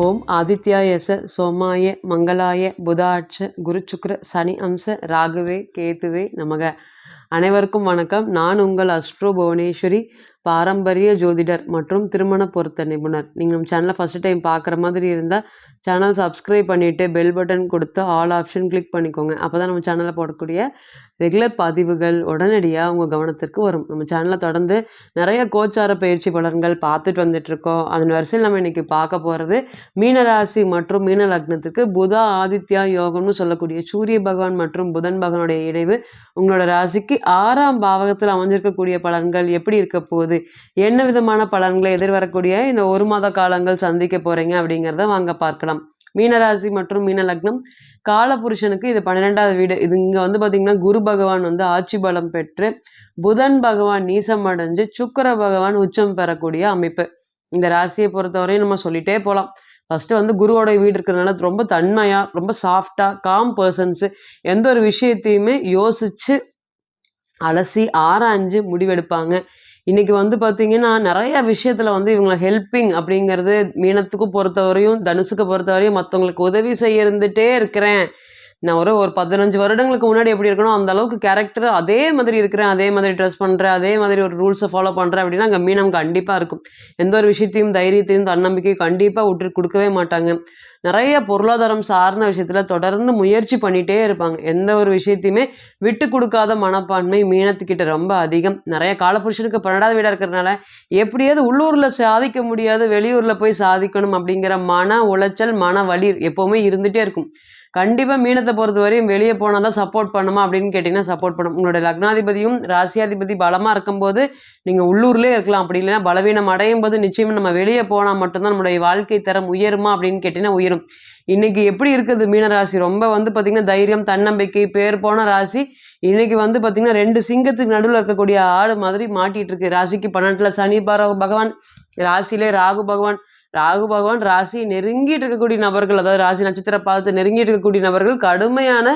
ஓம் ஆதித்யாயச சோமாய மங்களாய புதாட்ச குருச்சுக்ர சனி அம்ச ராகுவே கேத்துவே நமக. அனைவருக்கும் வணக்கம். நான் உங்கள் அஸ்ட்ரோ புவனேஸ்வரி. பாரம்பரிய ஜோதிடர் மற்றும் திருமண பொருத்த நிபுணர். நீங்கள் நம்ம சேனலை ஃபஸ்ட் டைம் பார்க்குற மாதிரி இருந்தால் சேனல் சப்ஸ்கிரைப் பண்ணிவிட்டு பெல் பட்டன் கொடுத்து ஆல் ஆப்ஷன் கிளிக் பண்ணிக்கோங்க. அப்போ தான் நம்ம சேனலில் போடக்கூடிய ரெகுலர் பதிவுகள் உடனடியாக உங்கள் கவனத்திற்கு வரும். நம்ம சேனலை தொடர்ந்து நிறைய கோச்சார பயிற்சி பலன்கள் பார்த்துட்டு வந்துட்டுருக்கோம். அதன் வரிசையில் நம்ம இன்றைக்கி பார்க்க போகிறது மீனராசி மற்றும் மீன லக்னத்துக்கு புத ஆதித்யா யோகம்னு சொல்லக்கூடிய சூரிய பகவான் மற்றும் புதன் பகவானுடைய இணைவு உங்களோட ராசிக்கு ஆறாம் பாவகத்தில் அமைஞ்சிருக்கக்கூடிய பலன்கள் எப்படி இருக்க போகுது? என்ன விதமான பலன்களை எதிர்வரக்கூடிய இந்த ஒரு மாத காலங்கள் சந்திக்க போகிறீங்க அப்படிங்கிறத வாங்க பார்க்கலாம். மீனராசி மற்றும் மீனலக்னம் கால காலபுருஷனுக்கு இது பன்னிரெண்டாவது வீடு. இது இங்கே வந்து பார்த்திங்கன்னா குரு பகவான் வந்து ஆட்சி பலம் பெற்று புதன் பகவான் நீசம் அடைஞ்சு சுக்கர பகவான் உச்சம் பெறக்கூடிய அமைப்பு. இந்த ராசியை பொறுத்தவரையும் நம்ம சொல்லிட்டே போகலாம் ஃபஸ்ட்டு வந்து குருவோட வீடு இருக்கிறதுனால ரொம்ப தன்மையாக ரொம்ப சாஃப்டாக காம் பர்சன்ஸு எந்த ஒரு விஷயத்தையுமே யோசித்து அலசி ஆராய்ஞ்சு முடிவெடுப்பாங்க. இன்றைக்கி வந்து பார்த்திங்கன்னா நிறைய விஷயத்தில் வந்து இவங்களை ஹெல்ப்பிங் அப்படிங்கிறது மீனத்துக்கு பொறுத்தவரையும் தனுசுக்கு பொறுத்தவரையும் மற்றவங்களுக்கு உதவி செய்ய இருந்துகிட்டே இருக்கிறேன். நான் ஒரு ஒரு பதினஞ்சு வருடங்களுக்கு முன்னாடி எப்படி இருக்கணும் அந்த அளவுக்கு கேரக்டர் அதே மாதிரி இருக்கிறேன் அதே மாதிரி ட்ரெஸ் பண்ணுறேன் அதே மாதிரி ஒரு ரூல்ஸை ஃபாலோ பண்ணுறேன் அப்படின்னா அங்கே மீனம் கண்டிப்பாக இருக்கும். எந்த ஒரு விஷயத்தையும் தைரியத்தையும் தன்னம்பிக்கையும் கண்டிப்பாக விட்டு கொடுக்கவே மாட்டாங்க. நிறைய பொருளாதாரம் சார்ந்த விஷயத்தில் தொடர்ந்து முயற்சி பண்ணிகிட்டே இருப்பாங்க. எந்த ஒரு விஷயத்தையுமே விட்டு கொடுக்காத மனப்பான்மை மீனத்துக்கிட்ட ரொம்ப அதிகம். நிறைய காலப்புருஷனுக்கு பன்னெண்டாவது வீடாக இருக்கிறதுனால எப்படியாவது உள்ளூரில் சாதிக்க முடியாது வெளியூரில் போய் சாதிக்கணும் அப்படிங்கிற மன உளைச்சல் மன வலி எப்போவுமே இருந்துகிட்டே இருக்கும். கண்டிப்பாக மீனத்தை பொறுத்த வரையும் வெளியே போனால் தான் சப்போர்ட் பண்ணுமா அப்படின்னு கேட்டிங்கன்னா சப்போர்ட் பண்ணும். உங்களுடைய லக்னாதிபதியும் ராசியாதிபதி பலமாக இருக்கும்போது நீங்கள் உள்ளூர்லேயே இருக்கலாம். அப்படி இல்லைன்னா பலவீனம் அடையும் போது நிச்சயமாக நம்ம வெளியே போனால் மட்டும்தான் நம்மளுடைய வாழ்க்கை தரம் உயருமா அப்படின்னு கேட்டிங்கன்னா உயரும். இன்றைக்கி எப்படி இருக்குது மீனராசி ரொம்ப வந்து பார்த்திங்கன்னா தைரியம் தன்னம்பிக்கை பேர் போன ராசி. இன்றைக்கி வந்து பார்த்திங்கன்னா ரெண்டு சிங்கத்துக்கு நடுவில் இருக்கக்கூடிய ஆடு மாதிரி மாட்டிகிட்டு இருக்கு. ராசிக்கு பன்னெண்டில் சனி பார பகவான். ராசியிலே ராகு பகவான். ராகு பகவான் ராசி நெருங்கிட்டு இருக்கக்கூடிய நபர்கள் அதாவது ராசி நட்சத்திர பாதத்தை நெருங்கிட்டு இருக்கக்கூடிய நபர்கள் கடுமையான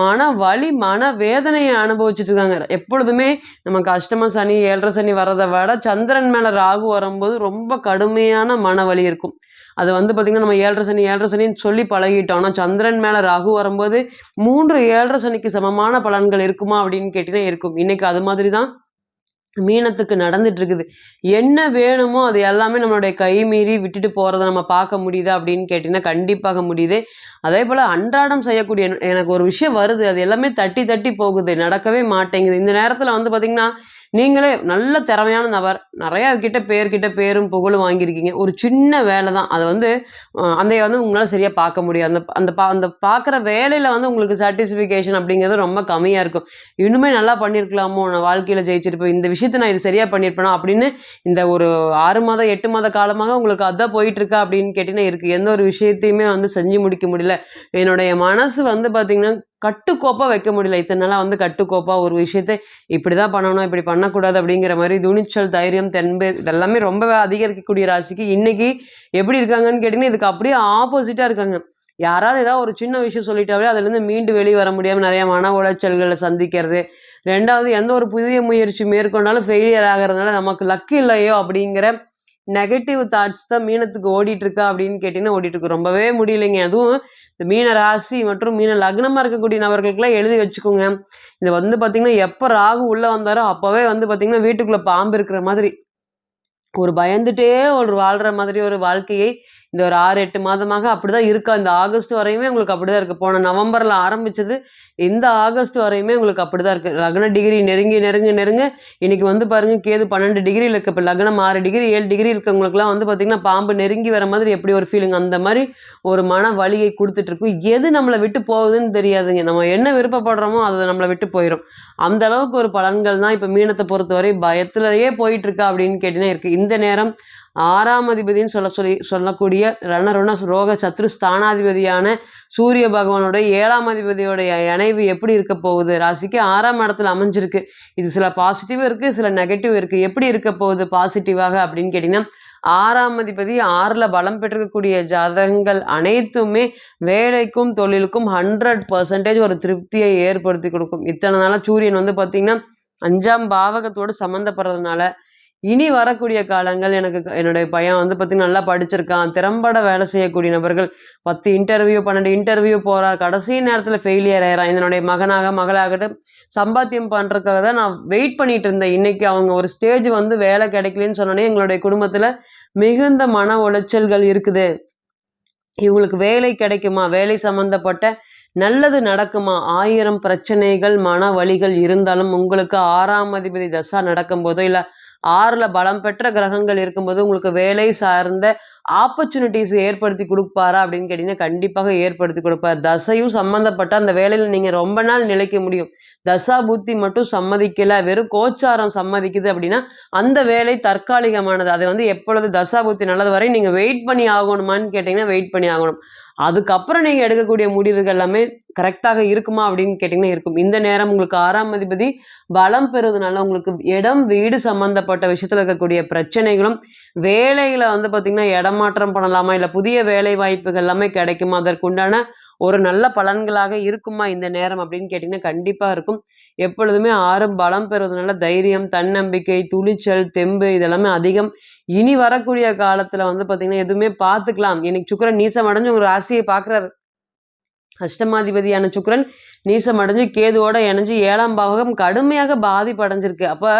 மன வலி மன வேதனையை அனுபவிச்சுட்டு இருக்காங்க. எப்பொழுதுமே நம்ம கஷ்டமா சனி ஏழரை சனி வர்றதை விட சந்திரன் மேலே ராகு வரும்போது ரொம்ப கடுமையான மன வலி இருக்கும். அது வந்து பார்த்திங்கன்னா நம்ம ஏழரை சனி ஏழரை சனின்னு சொல்லி பழகிட்டோம். ஆனால் சந்திரன் மேலே ராகு வரும்போது மூன்று ஏழரை சனிக்கு சமமான பலன்கள் இருக்குமா அப்படின்னு கேட்டிங்கன்னா இருக்கும். இன்றைக்கி அது மாதிரி தான் மீனத்துக்கு நடந்துட்டு இருக்குது என்ன வேணுமோ அது எல்லாமே நம்மளுடைய கை மீறி விட்டுட்டு போகிறத நம்ம பார்க்க முடியுதா அப்படின்னு கேட்டிங்கன்னா கண்டிப்பாக முடியுது. அதே போல் அன்றாடம் செய்யக்கூடிய எனக்கு ஒரு விஷயம் வருது. அது எல்லாமே தட்டி தட்டி போகுது. நடக்கவே மாட்டேங்குது. இந்த நேரத்தில் வந்து பார்த்திங்கன்னா நீங்களே நல்ல திறமையான நபர். நிறையா கிட்ட பேர்கிட்ட பேரும் புகழும் வாங்கியிருக்கீங்க. ஒரு சின்ன வேலை தான். அதை வந்து அந்த வந்து உங்களால் சரியாக பார்க்க முடியும் அந்த அந்த பா அந்த பார்க்குற வேலையில் வந்து உங்களுக்கு சாட்டிஸ்ஃபிகேஷன் அப்படிங்கிறது ரொம்ப கம்மியாக இருக்கும். இன்னுமே நல்லா பண்ணியிருக்கலாமோ? நான் வாழ்க்கையில் ஜெயிச்சிருப்பேன் இந்த விஷயத்தை நான் இது சரியாக பண்ணியிருப்பேனா? அப்படின்னு இந்த ஒரு ஆறு மாதம் எட்டு மாத காலமாக உங்களுக்கு அதான் போயிட்டுருக்கா அப்படின்னு கேட்டிங்கன்னா இருக்குது எந்த ஒரு விஷயத்தையுமே வந்து செஞ்சு முடிக்க முடியல. என்னுடைய மனசு வந்து பார்த்திங்கன்னா கட்டுக்கோப்பாக வைக்க முடியல. இத்தனை நாளாக வந்து கட்டுக்கோப்பாக ஒரு விஷயத்தை இப்படி தான் பண்ணணும் இப்படி பண்ணக்கூடாது அப்படிங்கிற மாதிரி துணிச்சல் தைரியம் தென்பு இதெல்லாமே ரொம்ப அதிகரிக்கக்கூடிய ராசிக்கு இன்றைக்கி எப்படி இருக்காங்கன்னு கேட்டிங்கன்னா இதுக்கு அப்படியே ஆப்போசிட்டாக இருக்காங்க. யாராவது ஏதாவது ஒரு சின்ன விஷயம் சொல்லிட்டாவே அதுலேருந்து மீண்டு வெளியே வர முடியாமல் நிறைய மன உளைச்சல்களை சந்திக்கிறது. ரெண்டாவது எந்த ஒரு புதிய முயற்சி மேற்கொண்டாலும் ஃபெயிலியர் ஆகிறதுனால நமக்கு லக்கு இல்லையோ அப்படிங்கிற நெகட்டிவ் தாட்ஸ் தான் மீனத்துக்கு ஓடிட்டு இருக்கா அப்படின்னு கேட்டிங்கன்னா ஓடிட்டு இருக்கு. ரொம்பவே முடியலைங்க. அதுவும் மீன ராசி மற்றும் மீன லக்னமாக இருக்கக்கூடிய நபர்களுக்கெல்லாம் எழுதி வச்சுக்கோங்க. இது வந்து பார்த்திங்கன்னா எப்போ ராகு உள்ளே வந்தாரோ அப்போவே வந்து பார்த்திங்கன்னா வீட்டுக்குள்ளே பாம்பு இருக்கிற மாதிரி ஒரு பயந்துட்டே ஒரு வாழ்கிற மாதிரி ஒரு வாழ்க்கையை இந்த ஒரு ஆறு எட்டு மாதமாக அப்படி தான் இருக்கா? இந்த ஆகஸ்ட் வரையுமே உங்களுக்கு அப்படிதான் இருக்கு. இருக்குது போன நவம்பரில் ஆரம்பிச்சது இந்த ஆகஸ்ட் வரையுமே உங்களுக்கு அப்படி தான் இருக்குது லக்ன டிகிரி நெருங்கி நெருங்க நெருங்க. இன்றைக்கி வந்து பாருங்க கேது பன்னெண்டு டிகிரியில் இருக்கு. இப்போ லக்னம் ஆறு டிகிரி ஏழு டிகிரி இருக்கவங்களுக்குலாம் வந்து பார்த்திங்கன்னா பாம்பு நெருங்கி வர மாதிரி எப்படி ஒரு ஃபீலிங் அந்த மாதிரி ஒரு மன வழியை கொடுத்துட்ருக்கும் எது நம்மளை விட்டு போகுதுன்னு தெரியாதுங்க. நம்ம என்ன விருப்பப்படுறோமோ அது நம்மளை விட்டு போயிடும் அந்த அளவுக்கு ஒரு பலன்கள் தான் இப்போ மீனத்தை பொறுத்தவரை பயத்திலேயே போயிட்டுருக்கா அப்படின்னு கேட்டிங்கன்னா இருக்குது இந்த நேரம் ஆறாம் அதிபதின்னு சொல்ல சொல்லி சொல்லக்கூடிய ரணருண ரோக சத்ரு ஸ்தானாதிபதியான சூரிய பகவானுடைய ஏழாம் அதிபதியோடைய இணைவு எப்படி இருக்க போகுது? ராசிக்கு ஆறாம் இடத்துல அமைஞ்சிருக்கு. இது சில பாசிட்டிவ் இருக்குது சில நெகட்டிவ் இருக்குது எப்படி இருக்க போகுது பாசிட்டிவாக அப்படின்னு கேட்டிங்கன்னா ஆறாம் அதிபதி ஆறில் பலம் பெற்றிருக்கக்கூடிய ஜாதகங்கள் அனைத்துமே வேலைக்கும் தொழிலுக்கும் ஹண்ட்ரட் பர்சன்டேஜ் ஒரு திருப்தியை ஏற்படுத்தி கொடுக்கும். இத்தனை நாளாக சூரியன் வந்து பார்த்திங்கன்னா அஞ்சாம் பாவகத்தோடு சம்மந்தப்படுறதுனால இனி வரக்கூடிய காலங்கள் எனக்கு என்னுடைய பையன் வந்து பார்த்திங்கன்னா நல்லா படிச்சிருக்கான். திறம்பட வேலை செய்யக்கூடிய நபர்கள். பத்து இன்டர்வியூ பன்னெண்டு இன்டர்வியூ போகிறா கடைசி நேரத்தில் ஃபெயிலியர் ஆகிறான் என்னுடைய மகனாக மகளாகட்டும் சம்பாத்தியம் பண்ணுறதுக்காக தான் நான் வெயிட் பண்ணிட்டு இருந்தேன். இன்றைக்கி அவங்க ஒரு ஸ்டேஜ் வந்து வேலை கிடைக்கலன்னு சொன்னோடனே எங்களுடைய குடும்பத்தில் மிகுந்த மன உளைச்சல்கள் இருக்குது. இவங்களுக்கு வேலை கிடைக்குமா? வேலை சம்மந்தப்பட்ட நல்லது நடக்குமா? ஆயிரம் பிரச்சனைகள் மன வலிகள் இருந்தாலும் உங்களுக்கு ஆறாம் அதிபதி தசா நடக்கும்போதோ இல்லை ஆறுல பலம் பெற்ற கிரகங்கள் இருக்கும்போது உங்களுக்கு வேலை சார்ந்த ஆப்பர்ச்சுனிட்டிஸ் ஏற்படுத்தி கொடுப்பாரா அப்படின்னு கேட்டீங்கன்னா கண்டிப்பாக ஏற்படுத்தி கொடுப்பார். தசையும் சம்மந்தப்பட்ட அந்த வேலையில் நீங்கள் ரொம்ப நாள் நிலைக்க முடியும். தசா புத்தி மட்டும் சம்மதிக்கல வெறும் கோச்சாரம் சம்மதிக்குது அப்படின்னா அந்த வேலை தற்காலிகமானது. அதை வந்து எப்பொழுது தசா புத்தி நல்லது வரை நீங்கள் வெயிட் பண்ணி ஆகணுமான்னு கேட்டிங்கன்னா வெயிட் பண்ணி ஆகணும். அதுக்கப்புறம் நீங்கள் எடுக்கக்கூடிய முடிவுகள் எல்லாமே கரெக்டாக இருக்குமா அப்படின்னு கேட்டிங்கன்னா இருக்கும். இந்த நேரம் உங்களுக்கு ஆறாம் அதிபதி பலம் பெறுவதனால உங்களுக்கு இடம் வீடு சம்மந்தப்பட்ட விஷயத்தில் இருக்கக்கூடிய பிரச்சனைகளும் வேலைகளை வந்து பார்த்தீங்கன்னா இடமாற்றம் பண்ணலாமா? இல்லை புதிய வேலை வாய்ப்புகள் எல்லாமே கிடைக்குமா? அதற்குண்டான ஒரு நல்ல பலன்களாக இருக்குமா இந்த நேரம் அப்படின்னு கேட்டிங்கன்னா கண்டிப்பாக இருக்கும். எப்பொழுதுமே ஆறும் பலம் பெறுவதனால தைரியம் தன்னம்பிக்கை துணிச்சல் தெம்பு இதெல்லாமே அதிகம். இனி வரக்கூடிய காலத்தில் வந்து பார்த்திங்கன்னா எதுவுமே பார்த்துக்கலாம். இன்னைக்கு சுக்கரன் நீசம் அடைஞ்சு ஒரு ராசியை பார்க்குறாரு. அஷ்டமாதிபதியான சுக்கரன் நீசம் அடைஞ்சு கேதுவோட இணைஞ்சு ஏழாம் பாவகம் கடுமையாக பாதிப்படைஞ்சிருக்கு. அப்போ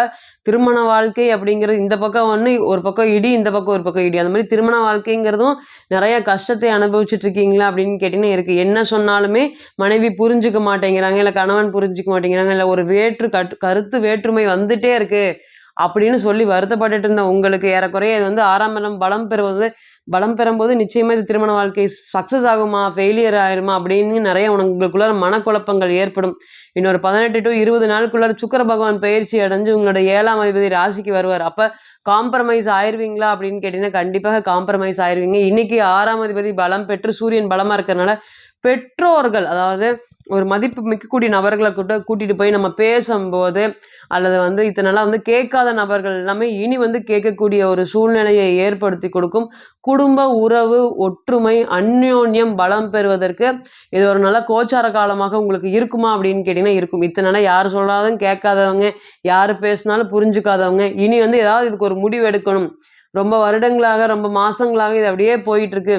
திருமண வாழ்க்கை அப்படிங்கிறது இந்த பக்கம் ஒன்று ஒரு பக்கம் இடி இந்த பக்கம் ஒரு பக்கம் இடி. அந்த மாதிரி திருமண வாழ்க்கைங்கிறதும் நிறைய கஷ்டத்தை அனுபவிச்சுட்டு இருக்கீங்களா அப்படின்னு கேட்டிங்கன்னா இருக்குது என்ன சொன்னாலுமே மனைவி புரிஞ்சுக்க மாட்டேங்கிறாங்க இல்லை கணவன் புரிஞ்சுக்க மாட்டேங்கிறாங்க இல்லை ஒரு வேற்று கட் கருத்து வேற்றுமை வந்துட்டே இருக்குது அப்படின்னு சொல்லி வருத்தப்பட்டுட்டு இருந்த உங்களுக்கு ஏறக்குறைய இது வந்து ஆறாம் பலம் பெறுவது பலம் பெறும்போது நிச்சயமா இது திருமண வாழ்க்கை சக்ஸஸ் ஆகுமா ஃபெயிலியர் ஆயிருமா அப்படின்னு நிறைய உங்களுக்குள்ள மனக்குழப்பங்கள் ஏற்படும். இன்னொரு பதினெட்டு டு இருபது நாளுக்குள்ளார சுக்கர பகவான் பயிற்சி அடைஞ்சு உங்களோட ஏழாம் அதிபதி ராசிக்கு வருவார். அப்போ காம்ப்ரமைஸ் ஆயிருவீங்களா அப்படின்னு கேட்டீங்கன்னா கண்டிப்பாக காம்ப்ரமைஸ் ஆயிருவீங்க. இன்னைக்கு ஆறாம் அதிபதி பலம் பெற்று சூரியன் பலமாக இருக்கிறனால பெற்றோர்கள் அதாவது ஒரு மதிப்பு மிக்கக்கூடிய நபர்களை கூட்ட கூட்டிட்டு போய் நம்ம பேசும்போது அல்லது வந்து இத்தனை வந்து கேட்காத நபர்கள் எல்லாமே இனி வந்து கேட்கக்கூடிய ஒரு சூழ்நிலையை ஏற்படுத்தி கொடுக்கும். குடும்ப உறவு ஒற்றுமை அந்யோன்யம் பலம் பெறுவதற்கு இது ஒரு நல்ல கோச்சார காலமாக உங்களுக்கு இருக்குமா அப்படின்னு கேட்டிங்கன்னா இருக்கும். இத்தனை யார் சொல்லாதும் கேட்காதவங்க யார் பேசினாலும் புரிஞ்சுக்காதவங்க இனி வந்து ஏதாவது இதுக்கு ஒரு முடிவு எடுக்கணும். ரொம்ப வருடங்களாக ரொம்ப மாசங்களாக இது அப்படியே போயிட்டு இருக்கு.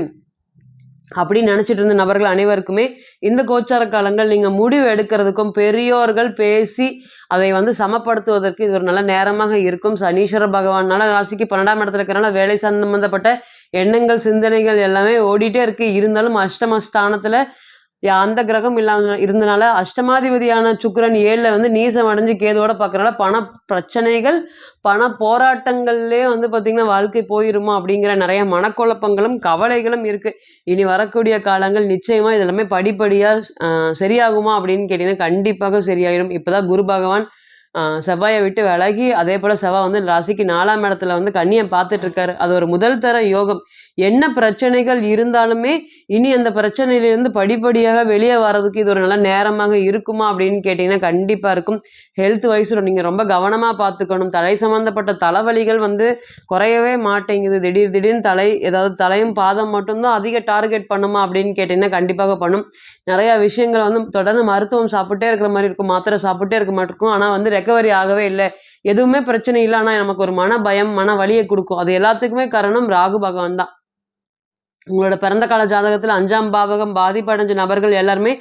அப்படின்னு நினச்சிட்டு இருந்த நபர்கள் அனைவருக்குமே இந்த கோச்சார காலங்கள் நீங்கள் முடிவு எடுக்கிறதுக்கும் பெரியோர்கள் பேசி அதை வந்து சமப்படுத்துவதற்கு இது ஒரு நல்ல நேரமாக இருக்கும். சனீஸ்வர பகவானால ராசிக்கு பன்னெண்டாம் இடத்துல இருக்கிறனால வேலை சம்பந்தப்பட்ட எண்ணங்கள் சிந்தனைகள் எல்லாமே ஓடிட்டே இருக்கு. இருந்தாலும் அஷ்டமஸ்தானத்தில் அந்த கிரகம் இல்லாம இருந்தனால அஷ்டமாதிபதியான சுக்கரன் ஏழில் வந்து நீசம் அடைஞ்சு கேதுவோட பார்க்கறனால பண பிரச்சனைகள் பண போராட்டங்கள்லேயே வந்து பார்த்திங்கன்னா வாழ்க்கை போயிருமா அப்படிங்கிற நிறைய மனக்குழப்பங்களும் கவலைகளும் இருக்குது இனி வரக்கூடிய காலங்கள் நிச்சயமாக இதெல்லாமே படிப்படியாக சரியாகுமா அப்படின்னு கேட்டிங்கன்னா கண்டிப்பாக சரியாயிடும் இப்பதான் குரு பகவான் செவ்வாயை விட்டு விலகி அதே போல் செவ்வாய் வந்து ராசிக்கு நாலாம் இடத்துல வந்து கண்ணியை பார்த்துட்டு இருக்காரு அது ஒரு முதல் தர யோகம். என்ன பிரச்சனைகள் இருந்தாலுமே இனி அந்த பிரச்சனையிலிருந்து படிப்படியாக வெளியே வர்றதுக்கு இது ஒரு நல்ல நேரமாக இருக்குமா அப்படின்னு கேட்டிங்கன்னா கண்டிப்பாக இருக்கும். ஹெல்த் வைஸில் நீங்கள் ரொம்ப கவனமாக பார்த்துக்கணும். தலை சம்மந்தப்பட்ட தலைவலிகள் வந்து குறையவே மாட்டேங்குது. திடீர் திடீர்னு தலை ஏதாவது தலையும் பாதம் மட்டும்தான் அதிக டார்கெட் பண்ணுமா அப்படின்னு கேட்டிங்கன்னா கண்டிப்பாக பண்ணும். நிறையா விஷயங்கள் வந்து தொடர்ந்து மருத்துவம் சாப்பிட்டே இருக்கிற மாதிரி இருக்கும். மாத்திரை சாப்பிட்டே இருக்க மாதிரி இருக்கும் ஆனால் வந்து ரெக்கவரி ஆகவே இல்லை. எதுவுமே பிரச்சனை இல்லை ஆனால் நமக்கு ஒரு மன பயம் மன வலியை கொடுக்கும். அது எல்லாத்துக்குமே காரணம் ராகு பகவான் தான். உங்களோட பிறந்த கால ஜாதகத்தில் அஞ்சாம் பாவகம் பாதிப்படைஞ்ச நபர்கள் எல்லாருமே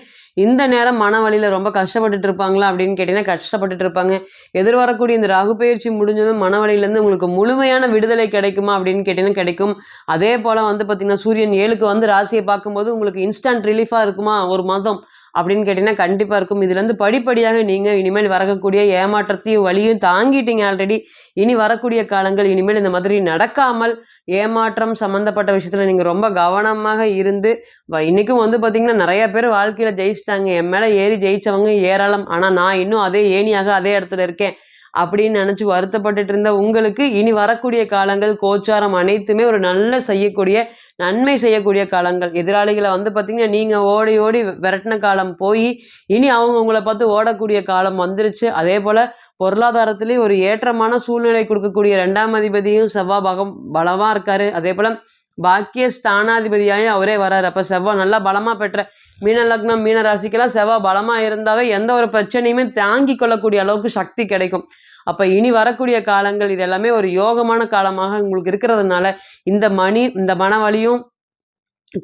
இந்த நேரம் மன வழியில் ரொம்ப கஷ்டப்பட்டுட்டு இருப்பாங்களா அப்படின்னு கேட்டீங்கன்னா கஷ்டப்பட்டுட்டு இருப்பாங்க. எதிர்வரக்கூடிய இந்த ராகு பயிற்சி முடிஞ்சதும் மன வலியிலேருந்து உங்களுக்கு முழுமையான விடுதலை கிடைக்குமா அப்படின்னு கேட்டீங்கன்னா கிடைக்கும். அதே போல் வந்து பார்த்தீங்கன்னா சூரியன் ஏழுக்கு வந்து ராசியை பார்க்கும்போது உங்களுக்கு இன்ஸ்டன்ட் ரிலீஃபாக இருக்குமா? ஒரு மாதம். அப்படின்னு கேட்டிங்கன்னா கண்டிப்பாக இருக்கும். இதுலேருந்து படிப்படியாக நீங்கள் இனிமேல் வரக்கூடிய ஏமாற்றத்தையும் வழியும் தாங்கிட்டீங்க ஆல்ரெடி இனி வரக்கூடிய காலங்கள் இனிமேல் இந்த மாதிரி நடக்காமல் ஏமாற்றம் சம்மந்தப்பட்ட விஷயத்தில் நீங்கள் ரொம்ப கவனமாக இருந்து வ- வந்து பார்த்தீங்கன்னா நிறைய பேர் வாழ்க்கையில் ஜெயிச்சிட்டாங்க. என் மேலே ஏறி ஜெயித்தவங்க ஏராளம். ஆனால் நான் இன்னும் அதே ஏணியாக அதே இடத்துல இருக்கேன். அப்படின்னு நினச்சி வருத்தப்பட்டுட்டு இருந்த உங்களுக்கு இனி வரக்கூடிய காலங்கள் கோச்சாரம் அனைத்துமே ஒரு நல்ல செய்யக்கூடிய நன்மை செய்யக்கூடிய காலங்கள். எதிராளிகளை வந்து பார்த்தீங்கன்னா நீங்கள் ஓடி ஓடி விரட்டின காலம் போய் இனி அவங்க உங்களை பார்த்து ஓடக்கூடிய காலம் வந்துருச்சு. அதே போல் பொருளாதாரத்திலேயே ஒரு ஏற்றமான சூழ்நிலை கொடுக்கக்கூடிய ரெண்டாம் அதிபதியும் செவ்வாய் பகம் பலமாக இருக்காரு. அதே போல் பாக்கிய ஸ்தானாதிபதியாயும் அவரே வராரு. அப்ப செவ்வாய் நல்லா பலமா பெற்ற மீன லக்னம் மீன ராசிக்கெல்லாம் செவ்வாய் பலமா இருந்தாவே எந்த ஒரு பிரச்சனையுமே தாங்கி கொள்ளக்கூடிய அளவுக்கு சக்தி கிடைக்கும். அப்ப இனி வரக்கூடிய காலங்கள் இது எல்லாமே ஒரு யோகமான காலமாக உங்களுக்கு இருக்கிறதுனால இந்த மணி இந்த மனவழியும்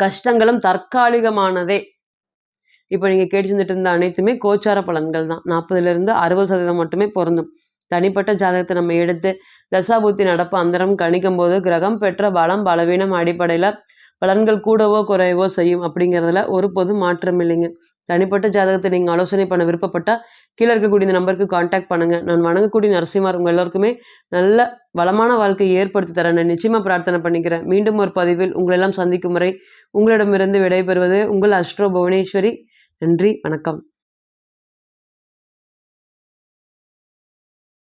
கஷ்டங்களும் தற்காலிகமானதே. இப்போ நீங்க கேட்டு இருந்த அனைத்துமே கோச்சார பலன்கள் தான். நாற்பதுல இருந்து அறுபது சதவீதம் மட்டுமே பொருந்தும். தனிப்பட்ட ஜாதகத்தை நம்ம எடுத்து தசாபுத்தி நடப்பு அந்தரம் கணிக்கும் போது கிரகம் பெற்ற பலம் பலவீனம் அடிப்படையில் பலன்கள் கூடவோ குறையவோ செய்யும் அப்படிங்கிறதுல ஒரு பொது மாற்றம் இல்லைங்க. தனிப்பட்ட ஜாதகத்தை நீங்கள் ஆலோசனை பண்ண விருப்பப்பட்டால் கீழே இருக்கக்கூடிய இந்த நம்பருக்கு காண்டாக்ட் பண்ணுங்கள் நான் வணங்கக்கூடிய நரசிம்மார் உங்கள் எல்லோருக்குமே நல்ல வளமான வாழ்க்கையை ஏற்படுத்தி தரேன் நான் நிச்சயமாக பிரார்த்தனை பண்ணிக்கிறேன். மீண்டும் ஒரு பதிவில் உங்களெல்லாம் சந்திக்கும் முறை உங்களிடமிருந்து விடைபெறுவது உங்கள் அஸ்ட்ரோ புவனேஸ்வரி. நன்றி வணக்கம்.